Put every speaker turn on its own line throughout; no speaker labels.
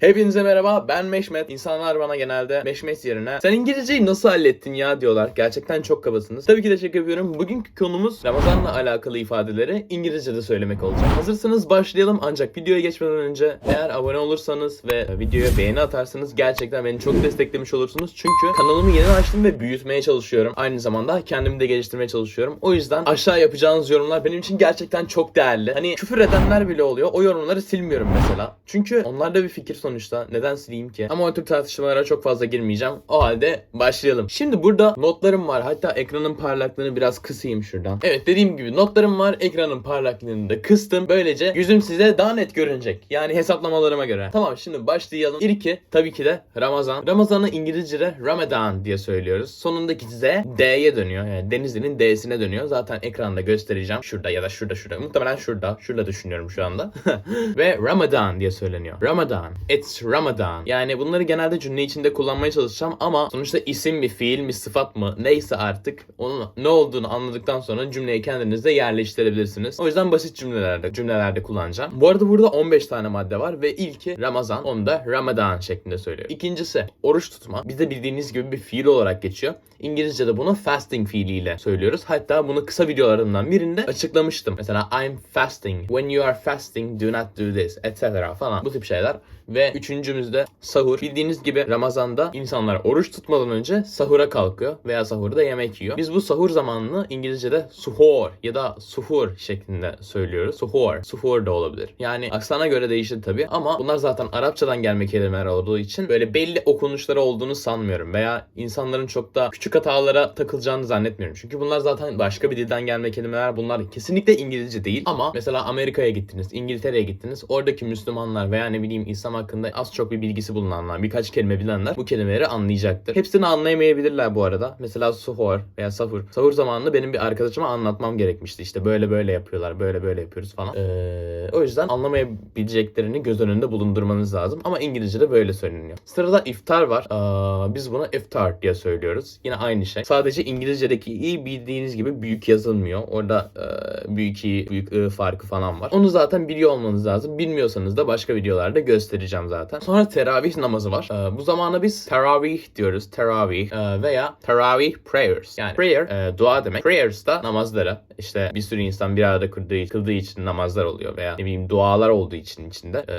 Hepinize merhaba ben Meşmet. İnsanlar bana genelde Meşmet yerine sen İngilizceyi nasıl hallettin ya diyorlar. Gerçekten çok kabasınız. Tabii ki de şaka. Bugünkü konumuz Ramazan'la alakalı ifadeleri İngilizce'de söylemek olacak. Hazırsanız başlayalım ancak videoya geçmeden önce eğer abone olursanız ve videoya beğeni atarsanız gerçekten beni çok desteklemiş olursunuz. Çünkü kanalımı yeni açtım ve büyütmeye çalışıyorum. Aynı zamanda kendimi de geliştirmeye çalışıyorum. O yüzden aşağı yapacağınız yorumlar benim için gerçekten çok değerli. Hani küfür edenler bile oluyor. O yorumları silmiyorum mesela. Çünkü onlar da bir fikir sonuçta. Neden sileyim ki? Ama o tür tartışmalara çok fazla girmeyeceğim. O halde başlayalım. Şimdi burada notlarım var. Hatta ekranın parlaklığını biraz kısayım şuradan. Evet dediğim gibi notlarım var. Ekranın parlaklığını da kıstım. Böylece yüzüm size daha net görünecek. Yani hesaplamalarıma göre. Tamam şimdi başlayalım. İlki tabii ki de Ramazan. Ramazan'ı İngilizce'de Ramadan diye söylüyoruz. Sonundaki Z D'ye dönüyor. Yani Denizli'nin D'sine dönüyor. Zaten ekranda göstereceğim. Şurada ya da şurada şurada. Muhtemelen şurada. Şurada düşünüyorum şu anda. Ve Ramadan diye söyleniyor. Ramadan. It's Ramadan. Yani bunları genelde cümle içinde kullanmaya çalışacağım ama sonuçta isim mi, fiil mi, sıfat mı neyse artık onun ne olduğunu anladıktan sonra cümleyi kendinizde yerleştirebilirsiniz. O yüzden basit cümlelerde cümlelerde kullanacağım. Bu arada burada 15 tane madde var ve ilki Ramazan. Onu da Ramadan şeklinde söylüyor. İkincisi oruç tutma. Bizde bildiğiniz gibi bir fiil olarak geçiyor. İngilizce'de bunu fasting fiiliyle söylüyoruz. Hatta bunu kısa videolarımdan birinde açıklamıştım. Mesela I'm fasting. When you are fasting do not do this etc. falan. Bu tip şeyler. Ve üçüncümüzde sahur. Bildiğiniz gibi Ramazan'da insanlar oruç tutmadan önce sahura kalkıyor veya sahurda yemek yiyor. Biz bu sahur zamanını İngilizce'de suhur ya da suhur şeklinde söylüyoruz. Suhur. Suhur da olabilir. Yani aksana göre değişir tabii ama bunlar zaten Arapçadan gelme kelimeler olduğu için böyle belli okunuşları olduğunu sanmıyorum veya insanların çok da küçük hatalara takılacağını zannetmiyorum. Çünkü bunlar zaten başka bir dilden gelme kelimeler. Bunlar kesinlikle İngilizce değil ama mesela Amerika'ya gittiniz, İngiltere'ye gittiniz. Oradaki Müslümanlar veya ne bileyim İslam hakkında az çok bir bilgisi bulunanlar, birkaç kelime bilenler bu kelimeleri anlayacaktır. Hepsini anlayamayabilirler bu arada. Mesela suhur veya sahur. Sahur zamanında benim bir arkadaşıma anlatmam gerekmişti. İşte böyle böyle yapıyorlar, böyle böyle yapıyoruz falan. Ee, o yüzden anlamayabileceklerini göz önünde bulundurmanız lazım. Ama İngilizce'de böyle söyleniyor. Sırada iftar var. Aa, biz buna iftar diye söylüyoruz. Yine aynı şey. Sadece İngilizce'deki i bildiğiniz gibi büyük yazılmıyor. Orada e, büyük i, büyük i farkı falan var. Onu zaten biliyor olmanız lazım. Bilmiyorsanız da başka videolarda göstereceğim zaten. Sonra teravih namazı var. Ee, bu zamana biz teravih diyoruz. Teravih ee, veya teravih prayers. Yani prayer e, dua demek. Prayers da namazlara. İşte bir sürü insan bir arada kıldığı, kıldığı için namazlar oluyor veya ne bileyim dualar olduğu için içinde e,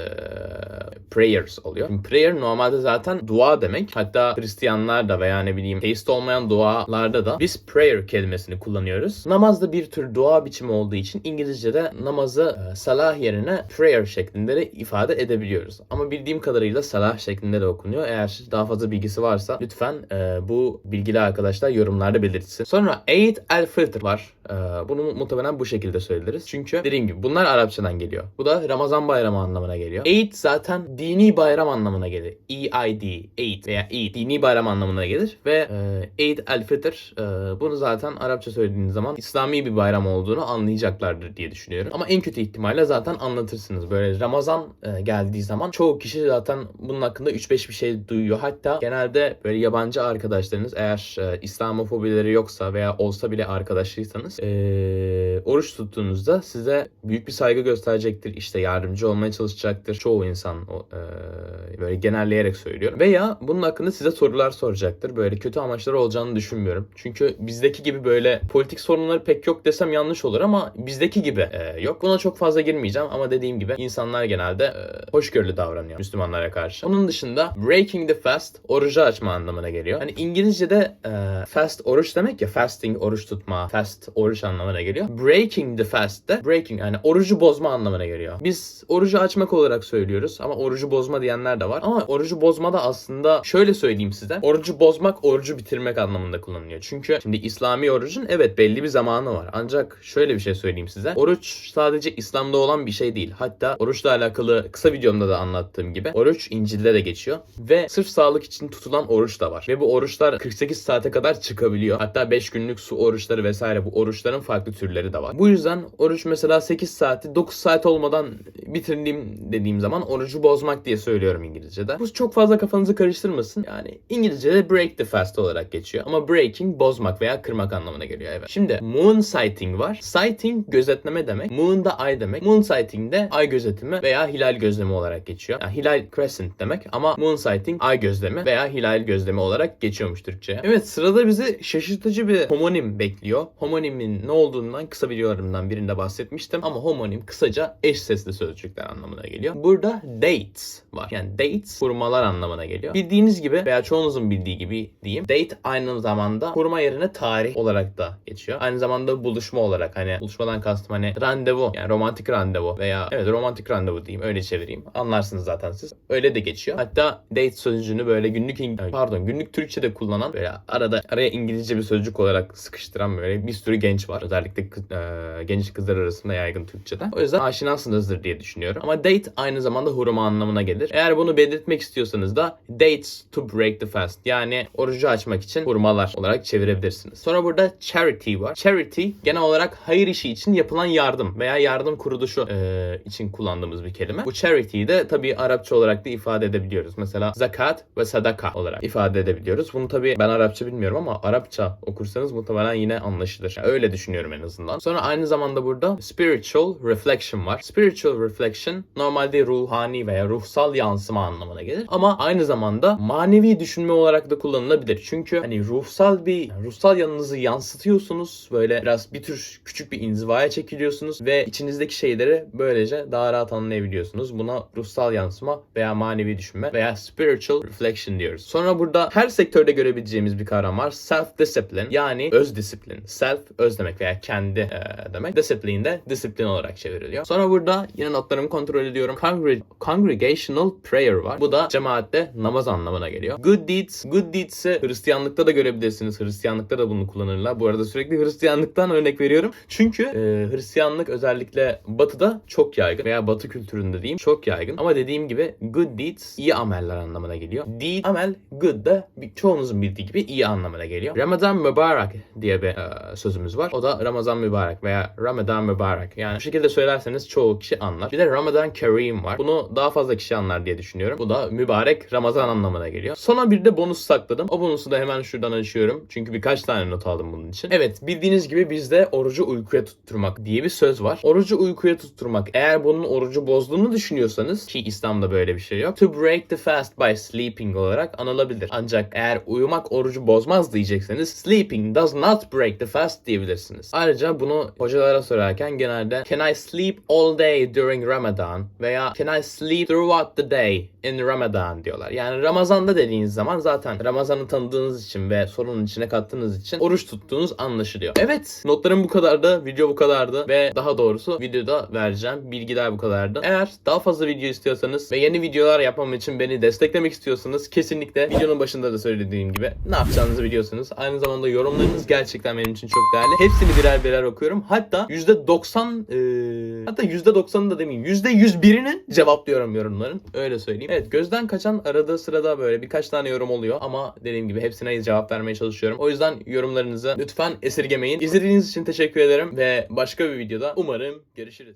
prayers oluyor. Şimdi prayer normalde zaten dua demek. Hatta Hristiyanlar da veya ne bileyim teist olmayan dualarda da biz prayer kelimesini kullanıyoruz. Namaz da bir tür dua biçimi olduğu için İngilizce'de namazı e, salah yerine prayer şeklinde de ifade edebiliyoruz. Ama bildiğim kadarıyla salah şeklinde de okunuyor. Eğer daha fazla bilgisi varsa lütfen e, bu bilgili arkadaşlar yorumlarda belirtsin. Sonra Eid el-Fitr var. E, bunu muhtemelen bu şekilde söyleriz. Çünkü dediğim gibi bunlar Arapçadan geliyor. Bu da Ramazan bayramı anlamına geliyor. Eid zaten dini bayram anlamına gelir. E-I-D, Eid veya Eid dini bayram anlamına gelir ve e, Eid el-Fitr e, bunu zaten Arapça söylediğiniz zaman İslami bir bayram olduğunu anlayacaklardır diye düşünüyorum. Ama en kötü ihtimalle zaten anlatırsınız. Böyle Ramazan e, geldiği zaman çoğu kişi zaten bunun hakkında 3-5 bir şey duyuyor. Hatta genelde böyle yabancı arkadaşlarınız eğer e, İslamofobileri yoksa veya olsa bile arkadaşlıysanız e, oruç tuttuğunuzda size büyük bir saygı gösterecektir. İşte yardımcı olmaya çalışacaktır. Çoğu insan e, böyle genelleyerek söylüyorum. Veya bunun hakkında size sorular soracaktır. Böyle kötü amaçları olacağını düşünmüyorum. Çünkü bizdeki gibi böyle politik sorunları pek yok desem yanlış olur ama bizdeki gibi e, yok. Buna çok fazla girmeyeceğim ama dediğim gibi insanlar genelde e, hoşgörülü davranıyor Müslümanlara karşı. Onun dışında breaking the fast orucu açma anlamına geliyor. Hani İngilizce'de e, fast oruç demek ya fasting oruç tutma, fast oruç anlamına geliyor. Breaking the fast de breaking yani orucu bozma anlamına geliyor. Biz orucu açmak olarak söylüyoruz ama orucu bozma diyenler de var. Ama orucu bozma da aslında şöyle söyleyeyim size. Orucu bozmak orucu bitirmek anlamında kullanılıyor. Çünkü şimdi İslami orucun evet belli bir zamanı var. Ancak şöyle bir şey söyleyeyim size. Oruç sadece İslam'da olan bir şey değil. Hatta oruçla alakalı kısa videomda da anlattığım gibi oruç İncil'de de geçiyor. Ve sırf sağlık için tutulan oruç da var. Ve bu oruçlar 48 saate kadar çıkabiliyor. Hatta 5 günlük su oruçları vesaire bu oruçların farklı türleri de var. Bu yüzden oruç mesela 8 saati 9 saat olmadan bitirdiğim dediğim zaman orucu bozmak diye söylüyorum İngilizce. İngilizce'de. Bu çok fazla kafanızı karıştırmasın. Yani İngilizce'de break the fast olarak geçiyor. Ama breaking bozmak veya kırmak anlamına geliyor evet. Şimdi moon sighting var. Sighting gözetleme demek. Moon da ay demek. Moon sighting de ay gözetimi veya hilal gözlemi olarak geçiyor. Yani hilal crescent demek ama moon sighting ay gözlemi veya hilal gözlemi olarak geçiyormuş Türkçe'ye. Evet sırada bizi şaşırtıcı bir homonim bekliyor. Homonimin ne olduğundan kısa videolarımdan birinde bahsetmiştim ama homonim kısaca eş sesli sözcükler anlamına geliyor. Burada dates var. Yani dates hurmalar anlamına geliyor. Bildiğiniz gibi veya çoğunuzun bildiği gibi diyeyim. Date aynı zamanda hurma yerine tarih olarak da geçiyor. Aynı zamanda buluşma olarak hani buluşmadan kastım hani randevu yani romantik randevu veya evet romantik randevu diyeyim öyle çevireyim. Anlarsınız zaten siz. Öyle de geçiyor. Hatta date sözcüğünü böyle günlük pardon günlük Türkçe'de kullanan böyle arada araya İngilizce bir sözcük olarak sıkıştıran böyle bir sürü genç var. Özellikle kız- e, genç kızlar arasında yaygın Türkçe'de. O yüzden aşinasınızdır diye düşünüyorum. Ama date aynı zamanda hurma anlamına gelir. Eğer bunu belirtmek istiyorsanız da dates to break the fast yani orucu açmak için hurmalar olarak çevirebilirsiniz. Sonra burada charity var. Charity genel olarak hayır işi için yapılan yardım veya yardım kuruluşu e, için kullandığımız bir kelime. Bu charity'yi de tabii Arapça olarak da ifade edebiliyoruz. Mesela zakat ve sadaka olarak ifade edebiliyoruz. Bunu tabii ben Arapça bilmiyorum ama Arapça okursanız muhtemelen yine anlaşılır. Yani öyle düşünüyorum en azından. Sonra aynı zamanda burada spiritual reflection var. Spiritual reflection normalde ruhani veya ruhsal yansıma anlamına gelir. Ama aynı zamanda manevi düşünme olarak da kullanılabilir. Çünkü hani ruhsal bir ruhsal yanınızı yansıtıyorsunuz. Böyle biraz bir tür küçük bir inzivaya çekiliyorsunuz ve içinizdeki şeyleri böylece daha rahat anlayabiliyorsunuz. Buna ruhsal yansıma veya manevi düşünme veya spiritual reflection diyoruz. Sonra burada her sektörde görebileceğimiz bir kavram var. Self discipline yani öz disiplin. Self öz demek veya kendi e, demek. Discipline de disiplin olarak çevriliyor. Sonra burada yine notlarımı kontrol ediyorum. Congre- congregational prayer var. Bu da cemaatte namaz anlamına geliyor. Good deeds. Good deeds'i Hristiyanlıkta da görebilirsiniz. Hristiyanlıkta da bunu kullanırlar. Bu arada sürekli Hristiyanlıktan örnek veriyorum. Çünkü e, Hristiyanlık özellikle batıda çok yaygın veya batı kültüründe diyeyim çok yaygın. Ama dediğim gibi good deeds iyi ameller anlamına geliyor. Deed, amel, good da çoğunuzun bildiği gibi iyi anlamına geliyor. Ramazan mübarek diye bir e, sözümüz var. O da Ramazan mübarek veya Ramadan mübarek. Yani bu şekilde söylerseniz çoğu kişi anlar. Bir de Ramadan Kareem var. Bunu daha fazla kişi anlar diye düşünüyorum. Bu da mübarek Ramazan anlamına geliyor. Sona bir de bonus sakladım. O bonusu da hemen şuradan açıyorum. Çünkü birkaç tane not aldım bunun için. Evet bildiğiniz gibi bizde orucu uykuya tutturmak diye bir söz var. Orucu uykuya tutturmak. Eğer bunun orucu bozduğunu düşünüyorsanız ki İslam'da böyle bir şey yok. To break the fast by sleeping olarak anılabilir. Ancak eğer uyumak orucu bozmaz diyecekseniz sleeping does not break the fast diyebilirsiniz. Ayrıca bunu hocalara sorarken genelde can I sleep all day during Ramadan veya can I sleep throughout the day in Ramadan diyorlar. Yani Ramazan'da dediğiniz zaman zaten Ramazan'ı tanıdığınız için ve sorunun içine kattığınız için oruç tuttuğunuz anlaşılıyor. Evet notlarım bu kadardı. Video bu kadardı ve daha doğrusu videoda vereceğim bilgiler bu kadardı. Eğer daha fazla video istiyorsanız ve yeni videolar yapmam için beni desteklemek istiyorsanız kesinlikle videonun başında da söylediğim gibi ne yapacağınızı biliyorsunuz. Aynı zamanda yorumlarınız gerçekten benim için çok değerli. Hepsini birer birer okuyorum. Hatta %90 eee hatta %90'ını da demeyeyim. %101'ini cevaplıyorum yorumların. Öyle söyleyeyim. Evet gözden kaçan arada sırada böyle birkaç tane yorum oluyor ama dediğim gibi hepsine cevap vermeye çalışıyorum. O yüzden yorumlarınızı lütfen esirgemeyin. İzlediğiniz için teşekkür ederim ve başka bir videoda umarım görüşürüz.